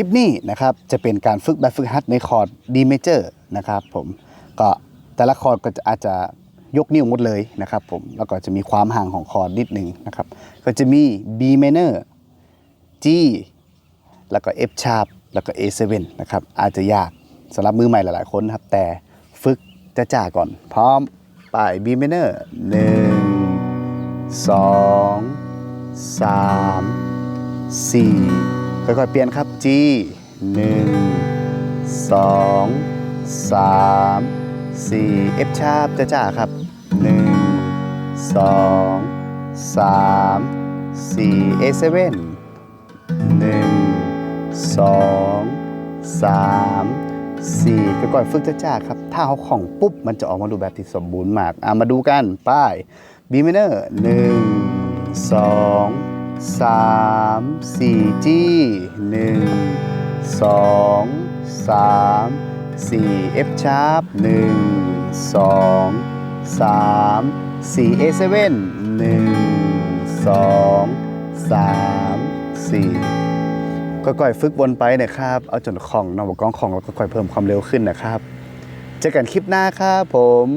ลิปนี้นะครับจะเป็นการฝึกแบบฝึกหัดในคอร์ด D major นะครับผมก็แต่ละคอร์ดก็จะอาจจะยกนิ้วหมดเลยนะครับผมแล้วก็จะมีความห่างของคอร์ดนิดนึงนะครับก็จะมี B minor G แล้วก็ F sharp แล้วก็ A7 นะครับอาจจะยากสำหรับมือใหม่หลายๆคนครับแต่ฝึกจะจ่าก่อน พร้อมไป B minor หนึ่งสองสามสี่ ค่อยๆเปลี่ยนครับ G หนึ่งสองสามสี่ F sharp จะจ่าครับหนึ่งสองสามสี่ A7 หนึ่งสองสามสี่ค่อยๆฝึกจ้าๆครับ ถ้าเขาของปุ๊บ มันจะออกมาดูแบบที่สมบูรณ์มาก อะ มาดูกัน ป้าย B minor หนึ่ง สามสี่ G หนึ่งสองสามสี่ F sharp หนึ่งสองสามสี่ A7 หนึ่งสองสามสี่ค่อยๆฝึกวนไปนะครับ เอาจนคล่องเนอกกล้องคล่องแล้วก็ค่อยเพิ่มความเร็วขึ้นนะครับ เจอกันคลิปหน้าครับผม